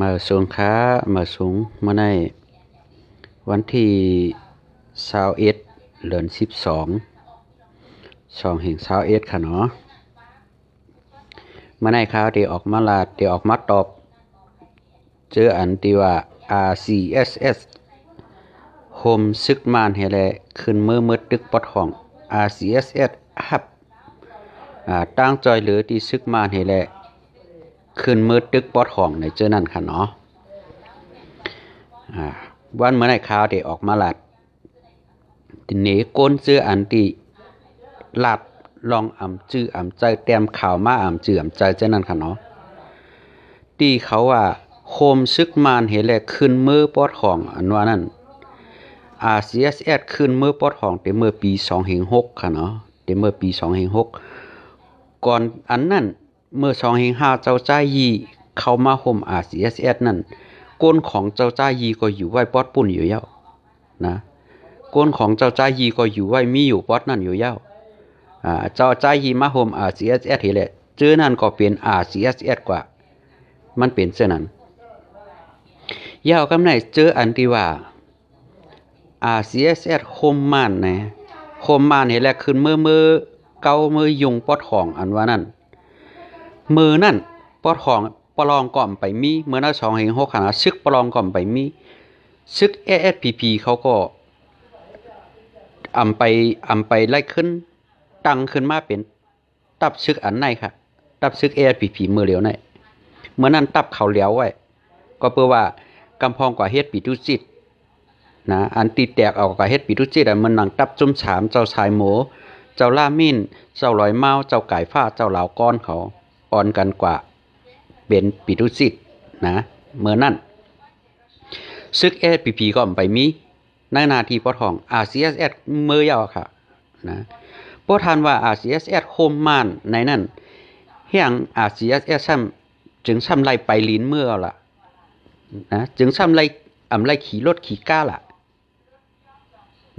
มาสูงค้ามาสูงเมื่อใน วันที่สาวเอ็ดเดือนสิบสองสองแห่งสาวเอ็ดค่ะเนาะเมื่อในข่าวที่ออกมาลาดที่ออกมาตอบ เจออันที่ว่า RCSS โฮมซึกมานเฮแลขึ้นเมื่อมืดตึกปอดห้อง RCSS ฮับอ่าตั้งจอยเหลือที่ซึกมานเฮแล ขึ้นมืดตึกปอดห้องในเจอนั่นค่ะเนาะวันเมื่อไหร่ข่าวที่ออกมาหลัดทีนี้ก้นเสื้ออันที่ลัดลองอ่ำจื้ออ่ำใจเตรียมข่าวมาอ่ำจื้ออ่ำใจเจอนั่นค่ะเนาะที่เขาว่าโคมซึกมานเห็นแหละขึ้นมือปอดห้องอันว่านั่น RCSS ขึ้นมือปอดห้องแต่เมื่อปี206ค่ะเนาะแต่เมื่อปี206ก่อนอันนั้น เมื่อ205เจ้าจ้ายีเข้ามาห่ม RCSS นั่นก้นของเจ้าจ้ายีก็อยู่ไว้ปอดปุ่นอยู่แล้วนะก้นของเจ้าจ้ายีก็อยู่ไว้มีอยู่ปอดนั่นอยู่แล้วอ่าเจ้าจ้ายีมาห่ม RCSS เห็นแหละเจอนั่นก็เป็น RCSS กว่า มันเป็นเช่นนั้นยาวกำไหนเจออันที่ว่า RCSS โคมม่านนะโคมม่านเห็นแหละขึ้นมือเมื่อเกาเมื่อยุงปอดของอันว่านั่น มือนั่นปอดของปลองก่อมไปมีเมื่อนั้นสองเห็นหกขนาดซึกปลองก่อมไปมีซึก ASPP เขาก็อำไปอำไปไล่ขึ้น ตังขึ้นมาเป็น ตับซึกอันไหนค่ะ ตับซึก ASPP มือเหลียวไหนเมื่อนั้นตับเขาเหลียวไว้ก็เพื่อว่ากำพองกว่าเฮ็ดปีตุจิตนะอันตีแตกออกกับเฮ็ดปีตุจิตอะมันหนังตับจุ่มฉามเจ้าชายหมู เจ้าล่ามินเจ้าลอยเมาเจ้าไก่ฟ้าเจ้าเหลาก้อนเขา อ่อนกันกว่าเป็นปีตุจิตนะเมื่อนั้นซึกเอสพีพีก็ไปมีในนาทีปอทอง RCSS เมื่อยาวค่ะนะพอทานว่า RCSS โฮมมานในนั้นเฮียง RCSS ซ้ำจึงซ้ำไล่ไปลิ้นเมื่อล่ะนะจึงซ้ำไล่อำไล่ขี่รถขี่ก้าล่ะ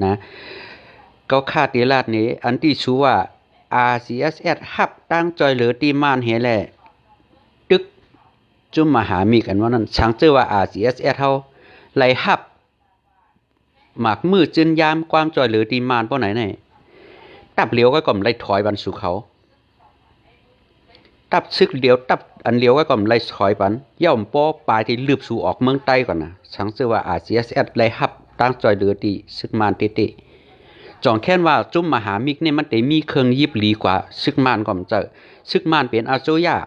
นะก็คาดเดลาดนี้อันที่ชูว่า RCSS ฮับตั้งจอยเหลือตีมานเฮแหละตึกจุมมหามีกันว่านั้นช่างเจอว่า RCSS เฮาไหลฮับหมากมือจึนยามความจอยเหลือตีมานป้อไหนไหนตับเหลียวก็ก่อมไล่ถอยบันสู่เขา ตับซึกเดียวตับอันเลียวก็ก่อมไล่ถอยปันย่อมป้อปลายที่ลืบสู่ออกเมืองใต้ก่อนนะช่างเจอว่า RCSS ไหลฮับตั้งจอยเหลือตีซึกมานเตเต จองแค่นว่าจุ้มมหามิกเนี่ยมันเตมีเครื่องยิบหลีกว่าซึกมานก่อมเจอซึกมานเป็นอาโจยา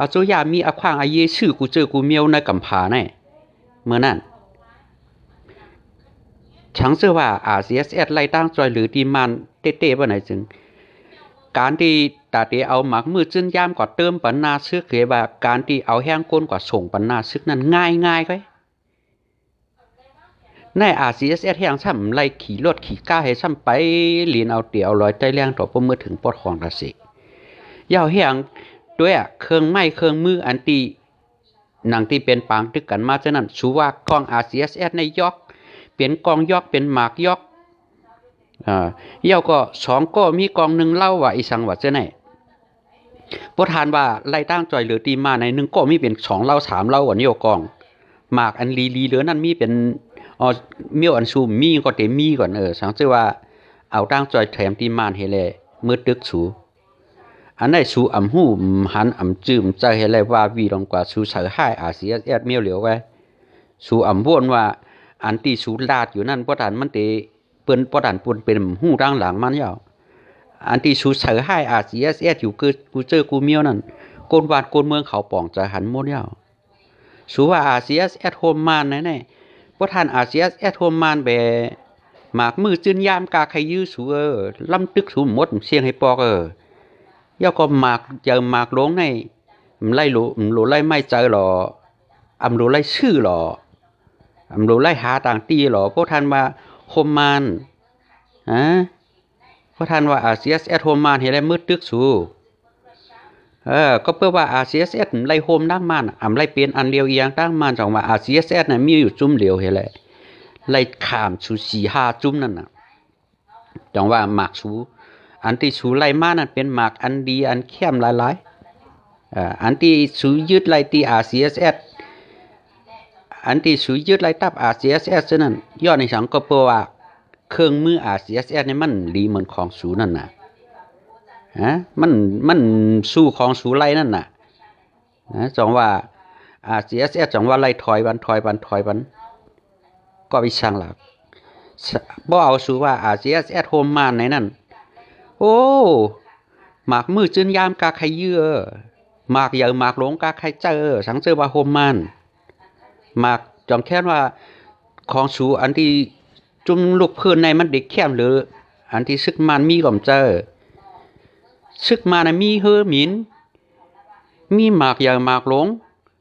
อาโจยามีอาควางอาเยชื่อกูเจอกูเมียวในกำผาแน่เมื่อนั้นฉังเชื่อว่า RCSS ไล่ตั้งจอยหรือดีมันเตๆบ่ไหนจึง การที่ตาเตเอาหมักมือจึ้นยามกว่าเติมปันนาซึกเขว่าการที่เอาแห้งก้นกว่าส่งปันนาซึกนั้นง่ายง่ายๆก็ ใน RCSS แห่งซ้ำไล่ขี่รถขี่ก้าให้ซ้ำไปเลียนเอาเตียวลอยใต้แรงต่อพอเมื่อถึงปอดของราศียาวแห่งด้วยเครื่องไม้เครื่องมืออันตีหนังที่เป็นปางตึกกันมาฉะนั้นชูว่ากอง RCSS ในยอกเป็นกองยอกเป็นหมากยอกอ่าเย่าก็สองก็มีกองหนึ่งเล่าว่าอีสังว่าเจ้ไหนประธานว่าไล่ตั้งจอยเหลือตีมาในหนึ่งก็มีเป็นสองเล่าสามเล่าวันโยกองหมากอันลีลีเหลือนั่นมีเป็น อ๋อเมียวอันซูมีก็เตมีก่อนเออสังเจว่าเอาตั้งจอยแถมที่มานเฮเลมือตึกสูอันไหนสูอำหูหันอำจืมใจเฮเลว่าวีลงกว่าสูเสือให้อาเซียเอดเมียวเหลียวไว้สูอำวนว่าอันที่สูลาดอยู่นั่นบ่ทันมันเตเปิ้นบ่ทันปุ่นเป็นหูร่างหลังมันยาวอันที่สูเสือให้อาเซียเอดอยู่คือกูเจอกูเมียวนั่นกนวาดกนเมืองเขาป่องใจหันมดยาวสูว่าอาเซียเอดโฮมมานแน่ๆ พราะท่านอาเซียสแอทโฮมมานแบหมากมือจืนยามกาใครยื้อสูเออลำตึกสูมดเสียงให้ปอกเออย่อก็หมากเจอหมากลงในมไล่หลูมหลูไล่ไม่เจอหรออำหลูไล่ชื่อหรออำหลูไล่หาต่างตีหรอพวกท่านว่าโฮมมานฮะพวกท่านว่าอาเซียสแอทโฮมมานเห็นไรมืดตึกสู เออก็เพื่อว่า RCSS ไล่โฮมตั้งมันอ่ำไล่เป็นอันเดียวเอียงตั้งมันจังว่า RCSS น่ะมีอยู่จุ่มเดียวเฮ็ดแหละไล่ขามชูสี่ห้าจุ่มนั่นน่ะจังว่าหมากชูอันที่ชูไล่มานั่นเป็นหมากอันดีอันเข้มหลายๆอ่าอันที่ชูยึดไล่ที่ RCSS อันที่สูยึดไล่ตับ RCSS นั่นย้อนในสังก็เปว่าเครื่องมือ RCSS นี่มันดีเหมือนของสูนั่นน่ะะมันมันสู้ของสูไล่นั่นน่ะนะจองว่า RCSS จองว่าไล่ถอยบันถอยบันถอยบันก็ไปสั่งหลักบ่เอาสูว่า RCSS โฮมมานในนั่นโอ้หมากมือจืนยามกาใครเยื่อหมากเยอะหมากหลงกาใครเจอ สังเจอว่าโฮมมานหมากจองแค่นว่าของสูอันที่จุ่มลูกพื้นในมันเด็กแคมหรือ อันที่ซึกมันมีก่อมเจอ ซึกมานะมีเฮอหมิน มีหมากเยอะหมากหลง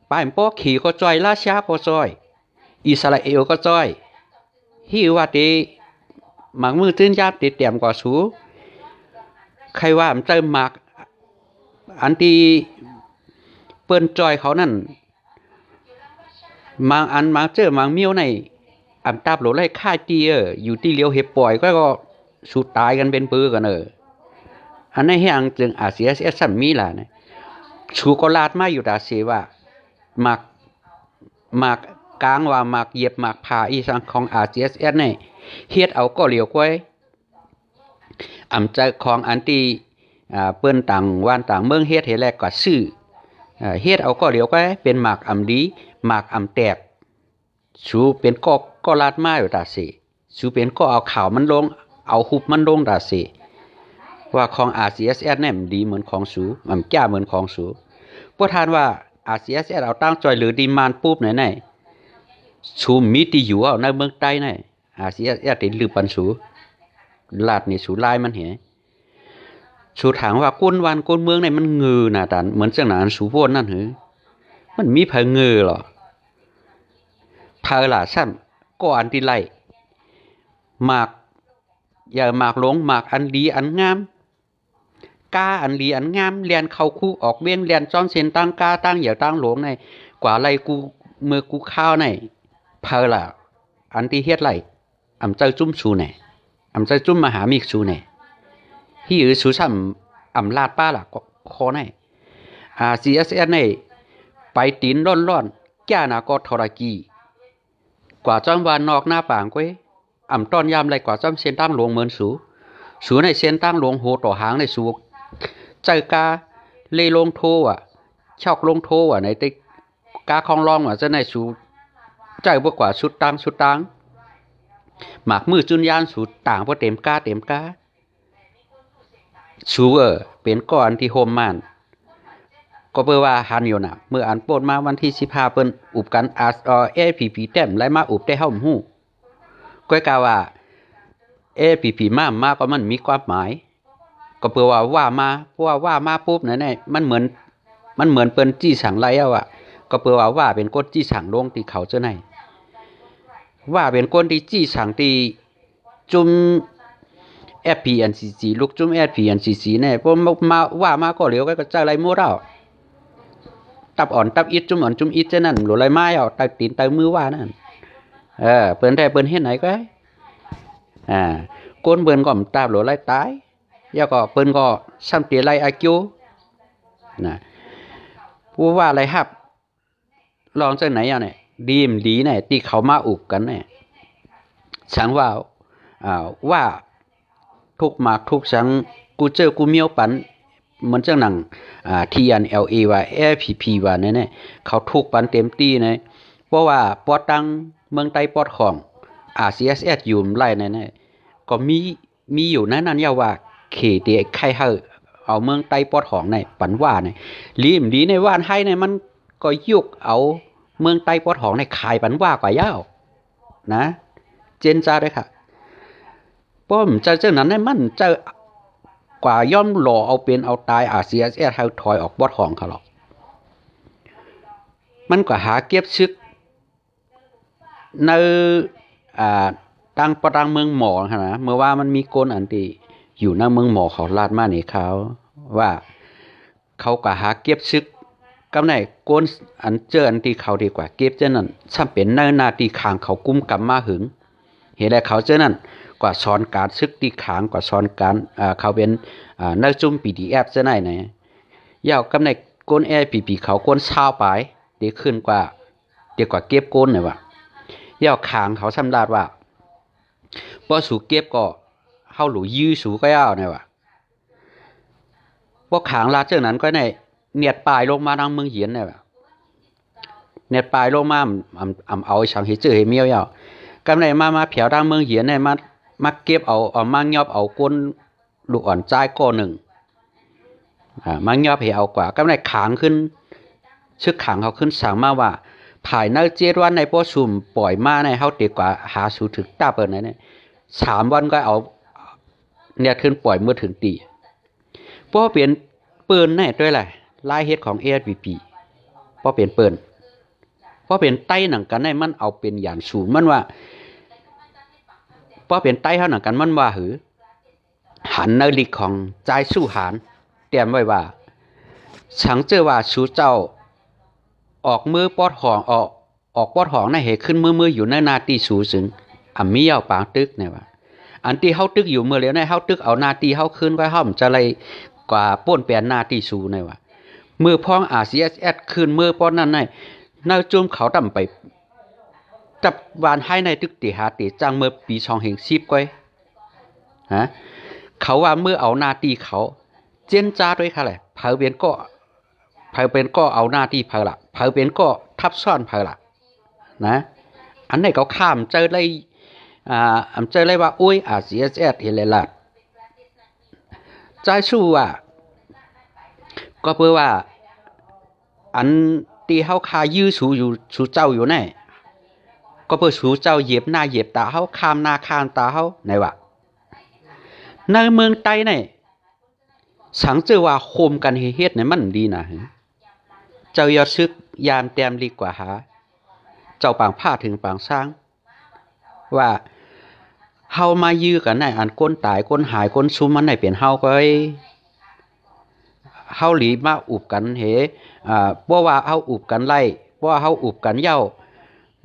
ป้ายป้อขี่ก็จอยราชาก็จอย อิสราเอลก็จอยฮิว่าเตหมากมือตื้นยาบเตเตรียมกว่าสูใครว่ามันเจอหมาก อันที่เปิ้นจอยเขานั่นมางอันมางเจอมางเมียวในอำตาบโหลไล่ค่าตีเอออยู่ที่เลียวเห็บปล่อยก็ก็สุดตายกันเป็นปื้อกันเออ อันนี้นแห้งจึงอาเซียเสียสัมมีล่ะเนะชูกลาดมาอยู่ดาเสว่าหมากหมากกลางว่าหมากเยียบหมากผ่าอีสังของอาเซียเอสเนี่ยเฮ็ดเอาก็เหลียวก้อยอำใจของอันที่อ่าเปิ้นต่างว่านต่างเมืองเฮ็ดเฮแลกก็ซื้อเฮ็ดเอาก็เหลียวก้อยเป็นหมากอำดีหมากอำแตกสูเป็นก็ก็ลาดมาอยู่ดาเสสูเป็นก็เอาข่าวมันลงเอาหุบมันลงดาเส ว่าของ RCSS เนี่ยมันดีเหมือนของสูมันจ้าเหมือนของสูบ่ทานว่า RCSS เอาตั้งจอยหรือดีมานปุ๊บไหนๆสูมีที่อยู่เอาในเมืองใต้ไหน RCSS ติลือปันสูลาดนี่สูลายมันเห็นสูถามว่าก้นวันก้นเมืองในมันเงือน่ะตันเหมือนจังหนานสูโพนนั่นเหือมันมีไผเงือหรอพาล่ะซ้ำก็อันที่ไล่หมากอย่าหมากหลงหมากอันดีอันงาม กาอันดีอันงามเรียนเข้าคู่ออกเว้นเรียนจ้อนเส้นตั้งกาตั้งเหยียวตั้งหลวงในกว่าไรกูเมื่อกูข้าวในเพอล่ะอันที่เฮ็ดไรอำเจ้าจุ้มชูแน่อำเจ้าจุ้มมหามิกชูแน่ฮีอือชูซ้ำอำลาดป้าล่ะก็คอในอ่า CSS ในไปตีนร้อนๆแก้นาก็ทรกีกว่าจ้อมวานนอกหน้าป่างก้วยอ่ำต้อนยามไรกว่าจ้อมเส้นตั้งหลวงเหมือนสูสูในเส้นตั้งหลวงโหต่อหางในสู ใจกาเลลงโทอะชอกลงโทอะในติกาคองรองอะจะในสูใจบ่กว่าสุดตังสุดตังหมากมือจุนยานสูต่างบ่เต็มกาเต็มกาสูเออเป็นก่อนที่โฮมมานก็เปิดว่าฮันอยู่นะเมื่ออันโปนมาวันที่15เปิ้นอุบกันอาร์เอพีพีแต้มไล่มาอุบได้เฮาฮู้ก็กล่าวว่าเอพีพีมามาก็มันมีความหมาย ก็เปิดว่าว่ามาเพราะว่าว่ามาปุ๊บเนั่นแหละมันเหมือน มันเหมือนเปิ้นจี้สั่งไล่เอาอะ ก็เปิดว่าว่าเป็นกฎจี้สั่งลงที่เขาเจ้าไหนว่าเป็นกฎที่จี้สั่งที่จุ่ม FPNCC ลูกจุ่ม FPNCC เนี่ยพอมาว่ามาก็เหลียวก็จะอะไรมั่วเราตับอ่อนตับอิดจุ่มอ่อนจุ่มอิดเจ้านั่นหรือไรไม้เอาตับตีนตับมือว่านั่นเออเปิ้นได้เปิ้นเฮ็ดไหนก็อ่าก้นเปิ้นก็มตาบหรือไรตาย ยาก็เปิ้นก็ซ้ำเตียไรอากิวนะผู้ว่าอะไรครับ ลองเจ้าไหนอะเนี่ยดีมดีเนี่ยที่เขามาอุบกันเนี่ยฉันว่าอ่าว่าทุกมากทุกสังกูเจอกูเมียวปันเหมือนจังหนังอ่า TNLA ว่า APP ว่าเนี่ยเนี่ยเขาทุกปันเต็มที่เนี่ยเพราะว่าปอดตังเมืองไต้ปอดของ RCSS อยู่ไล่เนี่ยเนี่ยก็มีมีอยู่นั้นนั่นยาว่า ขีตไข่เฮาเอาเมืองไต้ปอดของในปันว่าเนี่ยลีมดีในว่านให้เนี่ยมันก็ยุกเอาเมืองไต้ปอดของในขายปันว่ากว่ายาวนะ เจนจ้าด้วยค่ะป้อมจะเจ้านั้นให้มันเจะกว่าย่อมหล่อเอาเป็นเอาตายอาเซียเอสให้ถอยออกบอดของเขาหรอกมันก็หาเก็บชึกในอ่าตั้งประดังเมืองหมอนะเมื่อว่ามันมีกลอันที่ อยู่ในเมืองหมอเขาลาดมาในเขาว่าเขาก็หาเก็บชึกกำไหนกนอันเจออันที่เขาดีกว่าเก็บเจ้านั้นช่ำเป็นเนื้อนาที่ขางเขากุ้มกำมาหึงเห็นแล้เขาเจ้านั้นกว่าสอนการซึกที่ขางกว่าสอนการอ่าเขาเป็นอ่านักจุ่ม PDF ซะไหนไหนยาวกำในก้นแอปีปีเขาก้นเช้าไปเดีขึ้นกว่าเดี๋ยวกว่าเก็บก้นเนี่ยว่าย่อขางเขาสำราดว่าบ่สูเก็บก็ เฮาหลูยื้อสูก็ยาวเนี่ยว่าบ่ขางลาดจานั้นก็ในเนียดปลายลงมาทางเมืองเหียนเนี่ยว่าเนียดปลายลงมาอำอำเอาฉังเฮจื้อเฮเมียวยาวกำไดมามาเผียวทางเมืองเหียนเนี่ยมามาเก็บเอาเอามางยอบเอาก้นลูกอ่อนจ่ายก้อหนึ่งอ่ามางยอบให้เอากว่ากำไดขางขึ้นชึกขังเขาขึ้นสั่งมาว่าภายในเจ็ดวันในประชุมปล่อยมาในเขาเดีกว่าหาสูถึกตาเปิดไหนเนี่ยสามวันก็เอา เนี่ยขึ้นปล่อยเมื่อถึงตีเพราะเปลี่ยนปืนแน่ด้วยแหละลายเฮ็ดของ ASVP เพราะเปลี่ยนปืนเพราะเป็นไต้หนังกันในมันเอาเป็นอย่างสูงมันว่าเพราะเป็นไต้เท่าหนังกันมันว่าหือ หันในลิกของใจสู้หันเตรียมไว้ว่าฉังเจอว่าชูเจ้า ออกมือปอดหองออกออกปอดหองในเหขึ้นมือมืออยู่ในนาตีสูสึงอ่ำมีเอาปางตึกเนี่ยว่า อันที่เฮาตึกอยู่เมื่อแล้วในเฮาตึกเอานาตีเฮาขึ้นไว้เฮามันจะเลยกว่าป้นแปลนนาตีสูเนี่ยว่ามือพ้อง RCSS ขึ้นมือป้อนนั่นในนาจุ่มเขาต่ำไปจับวานให้ในตึกตีหาตีจังเมื่อปีช่องแห่งซีบก้อยฮะเขาว่าเมื่อเอานาตีเขาเจนจ้าด้วยค่ะแหละเผาเบียนก็เผาเป็นก็เอาหน้าที่เผาละเผาเป็นก็ทับซ้อนเผาละนะ อันไหนเขาข้ามเจอเลย อ่าอำเจอเลยว่าอุ้ยอาเซียเอสเฮเลลัดใจสู้ว่า ก็เพื่อว่า อันตีเฮาคายื้อสูอยู่สูเจ้าอยู่แน่ก็เพื่อสูเจ้าเหยียบหน้าเหยียบตาเฮาข้ามหน้าข้ามตาเฮาไหนวะในเมืองใต้เนี่ยสังเจอว่าโคมกันเฮ็ดเนี่ยมันดีนะเจ้ายอดซึกยามแต้มดีกว่าหา เจ้าปางผ้าถึงปางสร้าง ว่า เฮามายื้อกันในอันก้นตายก้นหายก้นซุมมันในเปลี่ยนเฮาก็ไอ้เฮาหลีมาอุบกันเหอ่าบ่ว่าเฮาอุบกันไล่บ่ว่าเฮาอุบกันเย้า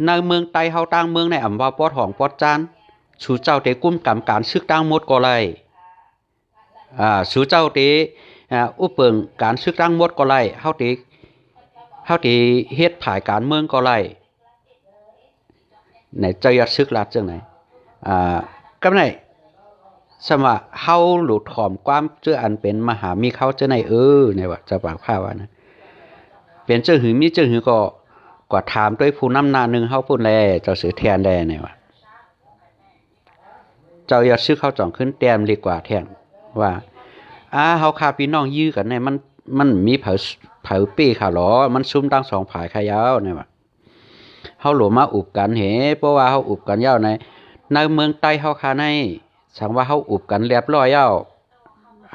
ในเมืองไตเฮาตั้งเมืองในอำว่าปอดหองปอดจานชูเจ้าเตกุ้มกำการซึกตั้งหมดก็ไล่อ่าสูเจ้าตีอ่าอุปเปิงการซึกตั้งหมดก็ไล่เฮาตีเฮาตีเฮ็ดผายการเมืองก็ไล่ไหนเจะยัดซึกลัดจังไหน อ่ากำไหนสมะเฮาหลุดถอมความเจืออันเป็นมหามีเขาเจ้าไหนเออในว่าจะปากผ้าวนะเป็นเจ้าหือมีเจ้าหือก็กว่าถามด้วยผู้นำนาหนึ่งเฮาพูดแลเจ้าสือแทนแดในว่าเจ้ายัดซึกเขาจ่องขึ้นแต้มดีกว่าแทนว่าอ่าเฮาคาพี่น้องยื้อกันเนี่ยมันมันมีเผาเผาปี้ค่ะหรอ มันซุ่มตั้งสองผายขายาวเนี่ยว่าเฮาหลวมาอุบกันเหเพราะว่าเฮาอุบกันยาวใน ในเมืองใต้เฮาคาในสังว่าเฮาอุบกันเรียบร้อยยาว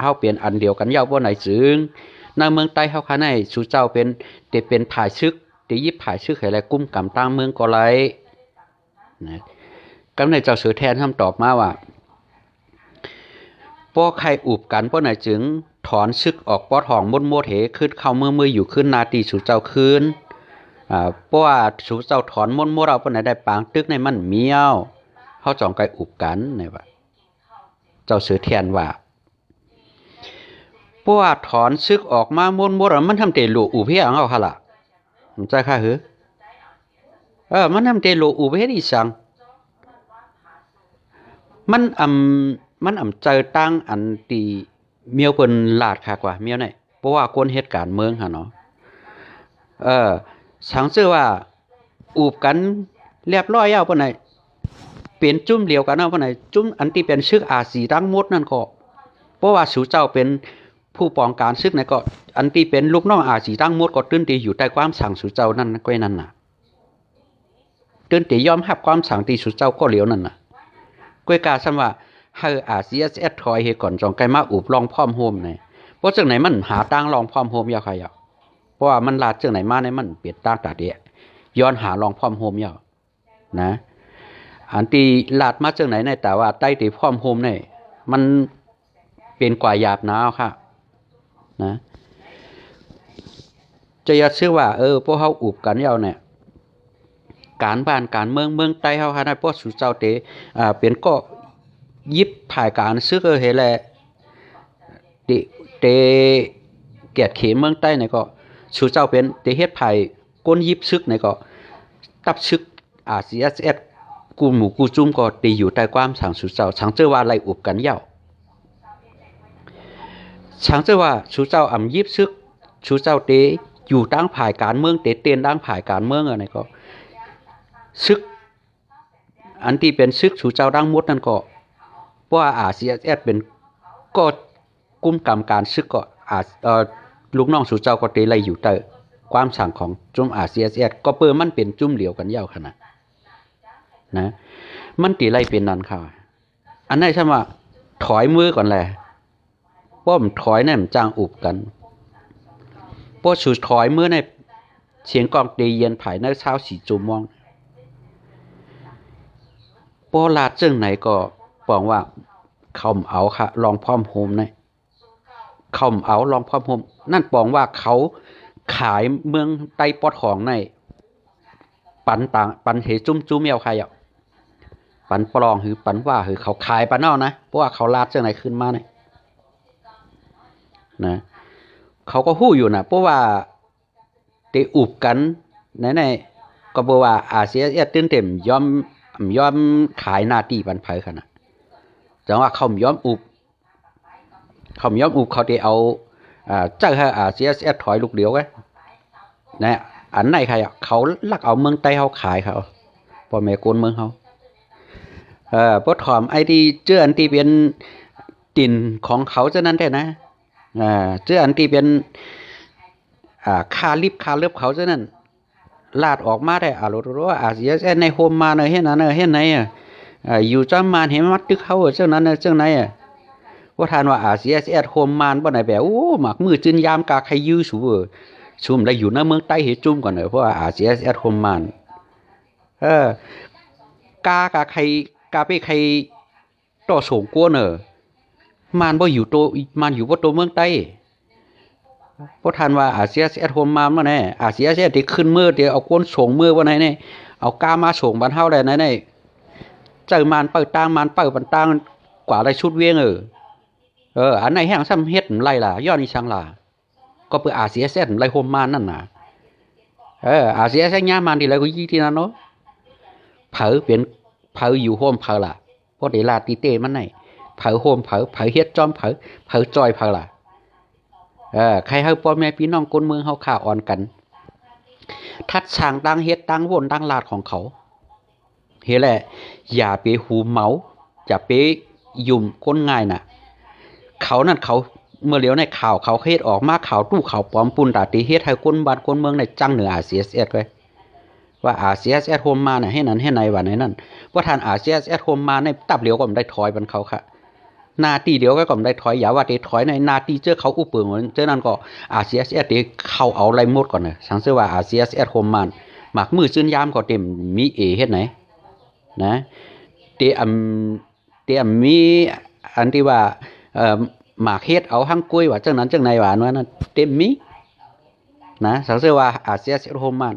เฮาเปลี่ยนอันเดียวกันเย้าวบ่ไหนจึงในเมืองใต้เฮาคาในสู่เจ้าเป็นเตเป็นผายชึกเตยิบผายชึกให้แลกุ้มกำตั้งเมืองก็ไรนะกำในเจ้าเสือแทนคำตอบมาว่าป้อใครอุบกันป้อไหนจึง ถอนซึกออกป้อทองมดโมดเหขึ้นเข้าเมื่อมืออยู่ขึ้นนาตีสู่เจ้าคืนอ่าเพราะว่าสู่เจ้าถอนมดโมดเราป้อไหนได้ปางตึกในมันเมียว เขาจองไก่อุบกันในว่าเจ้าเสือเทียนว่าพว่าถอนซึกออกมามดโมดมันทำเตลูอุเพียงเอาค่ะล่ะใจค่ะเหรอเออมันทำเตลูอุเพียดีสังมันอำมันอำเจอตั้งอันตีเมียวเพิ่นลาดคักว่าเมียวไหนเพราะว่าคนเหตุการณ์เมืองหั่นเนาะเออสังเชื่อว่า อูบกันเรียบร้อยแล้วเพิ่นน่ะ เป็นจุ่มเดียวกันนะเพิ่นน่ะจุ่มอันที่เป็นชึกอาสีทั้งหมดนั่นก็เพราะว่าสูเจ้าเป็นผู้ปองการซึกนั่นก็อันที่เป็นลูกน้องอาสีทั้งหมดก็ตื้นตีอยู่ใต้ความสั่งสูเจ้านั่นก็นั่นน่ะตื้นตียอมรับความสั่งที่สูเจ้าก็เหลียวนั่นน่ะกวยกาซันว่าเฮาอาซียสเอสทอยเฮก่อนจองไกมาอุบลองพร้อมโฮมเนี่ยเพราะจังไหนมันหาตั้งลองพร้อมโฮมยาวใครยาวเพราะว่ามันลาดจังไหนมาในมันเปลี่ยนตั้งตาเดียย้อนหาลองพร้อมโฮมยาวนะ อันตีลาดมาจังไหนในแต่ว่าใต้ตีพร้อมโฮมเนี่ยมันเป็นกว่าหยาบหนาวค่ะนะจะยากชื่อว่าเออพวกเฮาอุบกันยาวเนี่ยการบ้านการเมืองเมืองใต้เฮาหาได้พวกสู่เจ้าเตอ่าเป็นก็ยิบภายการซึกเออเฮแลเตเตเกียรติเขมเมืองใต้เนี่ยก็สู่เจ้าเป็นเตเฮ็ดภายก้นยิบซึกเนี่ยก็ตับชึกอาซียสเอส กูหมูกูจุ้มก็ตีอยู่ใต้ความสั่งสุเจ้าฉังเจอว่าไรอุบกันเย่าฉังเจอว่าสุเจ้าอ่ำยิบซึกสุเจ้าเตอยู่ตั้งผ่ายการเมืองเตเตียนตั้งผ่ายการเมืองอะไรก็ซึก อันที่เป็นซึกสุเจ้าดังมดนั่นก็เพราะว่าอาเซียสเอสเป็นก็กุ้มกรรมการซึกก็อาเออลูกน้องสุเจ้าก็เตไรอยู่ใต้ความสั่งของจุมอาเซียสเอสก็เปิดมันเป็นจุ่มเหลียวกันเย่าขนาด นะ มันตีไรเป็นนั่นค่ะ อันนั้นใช่ไหมถอยมือก่อนแหละป้อมถอยเนี่ยมันจ้างอุบกันป้อสูถอยมือในเสียงกองตีเย็นไผ่ในเช้าสีจุมมองป้อลาดจึงไหนก็บอกว่าเขาเอาค่ะ ลองพร้อมโฮมในเขาเอาลองพร้อมโฮมนั่นปองว่าเขาขายเมืองไต้ปอดของในปันต่างปันเหจุ้มจุ้มเมียวใครอะ ปันปลองหรือปันว่าหรือเขาขายปันนอกนะเพราะว่าเขาลาดเจ้าไหนขึ้นมาเนี่ยนะ เขาก็หู้อยู่นะเพราะว่าเตอุบกันไหนไหนๆก็บอกว่าอาเซียเอตื่นเต็มยอมยอมขายหน้าที่ปันไผขนาดจังว่าเขายอมอุบเขายอมอุบเขาได้เอาอ่าเจ้าให้อาเซียเอถอยลูกเดียวไงนะอันไหนใครอะเขาลักเอาเมืองไต้เขาขายเขาพ่อแม่โกนเมืองเขา เอ่อพอถอมไอ้ที่เจื้ออันที่เป็นตินของเขาเท่านั้นแท้นะอ่าเจื้ออันที่เป็นอ่าคาลิบคาเลือบเขาเท่านั้นลาดออกมาได้อารู้รู้ว่าอาเซียในโฮมมาเนอะเฮ็ดนั้นเนอะเฮ็ดไหนอะอ่าอยู่จ้ามาเห็นมัดตึกเขาเจ้านั้นเจ้าไหนอะว่าทานว่าอาเซียเอโฮมมานบ่ไหนแบบโอ้หมากมือจืนยามกาใครยื้อสูเออชุมได้อยู่ในเมืองใต้เฮจุ่มก่อนเนอะเพราะว่าอาเซียเอโฮมมานเออกากาใคร กาไปใครต่อส่งกัวเนอะมันบ่อยู่โตมันอยู่บ่โตเมืองใต้เพราะทานว่าอาเซียเสียโทมมาเมื่อไหร่อาเซียเสียที่ขึ้นมือเดี๋ยวเอากวนส่งมือว่าไหนเนี่ยเอากามาส่งบันเฮาได้ไหนเนี่ยเจอมันเปิดตางมันเปิดบันตางกว่าได้ชุดเวียงเออเอออันไหนแห้งซ้ำเฮ็ดไรล่ะย้อนอีช่างล่ะก็เปิดอาเซียเสียไรโฮมมานั่นน่ะเอออาเซียเสียย่ามันที่ไรก็ยี่ที่นั่นเนาะเผอเป็น เผาอยู่โฮมเผาล่ะพราะเดลาตีเต้มันไหนเผาโฮมเผาเผาเฮ็ดจอมเผาเผาจอยเผาล่ะเออใครเฮาพ่อแม่พี่น้องคนเมืองเฮาข่าอ่อนกัน ทัดช่างตั้งเฮ็ดตั้งวนตั้งลาดของเขาเฮ็ดแหละ อย่าไปหูเมาอย่าไปยุ่มคนง่ายน่ะ เขานั่นเขาเมื่อเลียวในข่าวเขาเฮ็ดออกมาข่าวตู้ข่าวปลอมปุ่นตาตีเฮ็ดให้คนบ้านคนเมืองในจังเหนืออาเซียสเอ็ดไว้ ว่าอาเซียสแอดโฮมมาเนี่ยให้นั้นให้ในวันไหนนั่นว่าทานอาเซียสแอดโฮมมาในตับเหลียวก็มได้ถอยบันเขาค่ะนาตีเดียวก็ก็มได้ถอยอย่าว่าเดถอยในนาตีเจอเขาอุปเปิงเจอนั่นก็อาเซียสแอดเข้าเอาไรหมดก่อนเนอะสังเสว่าอาเซียสแอดโฮมมันหมากมือซื่นยามก็เต็มมีเอเฮ็ดไหนนะเตอำเตอำมีอันที่ว่าเอ่อหมากเฮ็ดเอาหั่งกล้วยว่าจังนั้นจังไหนว่านั้นเต็มมีนะสังเสว่าอาเซียสแอดโฮมมัน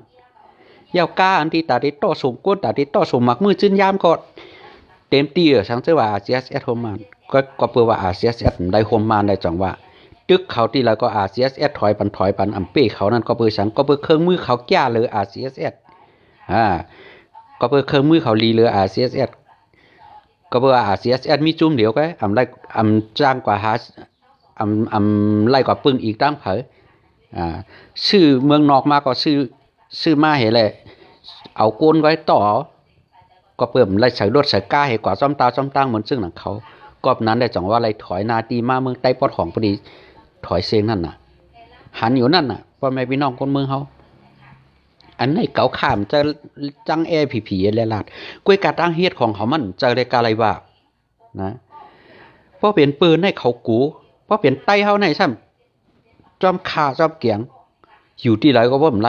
ยาวกาอันที่ตาที่ต่อสมก้นตาที่ต่อสมมักมือจื้นยามก็เต็มตีสังเสว่าอาเซียสแอดโฮมานก็ก็เปือว่าอาเซียสแอดได้โฮมานได้จังว่าตึกเขาที่แล้วก็อาเซียสแอดถอยปันถอยปันอำเป้เขานั่นก็เปือสังก็เปือเครื่องมือเขาแก้เลยอาเซียสแอดอ่าก็เปือเครื่องมือเขาลีเลยอาเซียสแอดก็เปืออาเซียสแอดมีจุ่มเดียวก็อำได้อำจ้างกว่าหาอำอำไล่กว่าปึ้งอีกตั้งเผออ่าชื่อเมืองนอกมาก็ชื่อ ชื่อมาเห็นเลยเอาโกนไว้ต่อ ก็เปิ่มไล่ใส่รถใส่ก้าให้กว่าซ่อมตาซ่อมตั้งเหมือนซึ่งหนังเขากอบนั้นได้จังว่าไรถอยนาตีมาเมืองใต้ปอดของพอดีถอยเสียงนั่นน่ะ หันอยู่นั่นน่ะพ่อแม่พี่น้องคนเมืองเขาอันไหนเก่าขามจะจังแอผีผีและลาดกล้วยกาตั้งเฮ็ดของเขามันจะเรกาอะไรว่านะเพราะเป็นปืนให้เขากูเพราะเป็นไตเฮาในซ้ำจอมขาจอมเกียง อยู่ที่ไรก็บ่มไร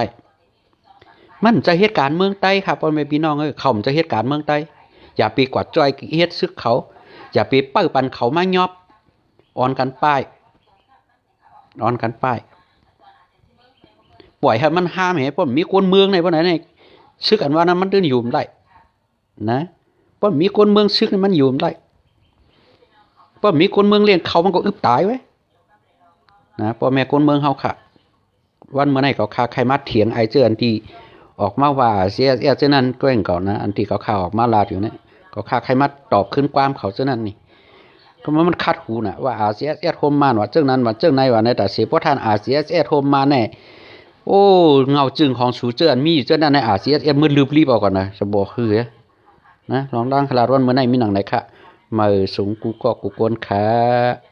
มันจะเหตุการณ์เมืองใต้ครับพ่อแม่พี่น้องเอ้ยเขาจะเหตุการณ์เมืองใต้ อย่าไปกวาจ้อยเฮ็ดซึกเขา อย่าไปเปิ้ปันเขามายอบอ่อนกันป้ายอ่อนกันป้ายปล่อยให้มันห้ามให้พ่อมีคนเมืองในบ่อไหนในซึกอันว่านั้นมันเดินอยู่มได้นะพ่อมีคนเมืองซึกนั้นมันอยู่มได้พ่อมีคนเมืองเลี้ยงเขามันก็อึบตายไว้นะพ่อแม่คนเมืองเฮาค่ะ วันเมื่อไหร่ก็คาใครมาเถียงไอเจออันที่ ออกมาว่าเสียเสียเจ้านั้นแกล้งก่อนนะอันที่เขาข่าวออกมาลาดอยู่เนี่ยก็ข่าใครมาตอบขึ้นความเขาเจ้านั้นนี่ก็มันมันคัดหูน่ะว่าอาเซียเสียโทมมาว่าเจ้านั้นว่าเจ้าในว่าในแต่เสียพราะท่านอาเซียเสียโทมมาแน่โอ้เงาจึงของสูเจออันมีอยู่เจ้านั้นในอาเซียเอ็มมือลืบรีบเอาก่อนนะจะบอกคือนะลองดังขลาดร้อนเมื่อไหนมีหนังไหนคะมาสูงกูก็กูกวนค่ะ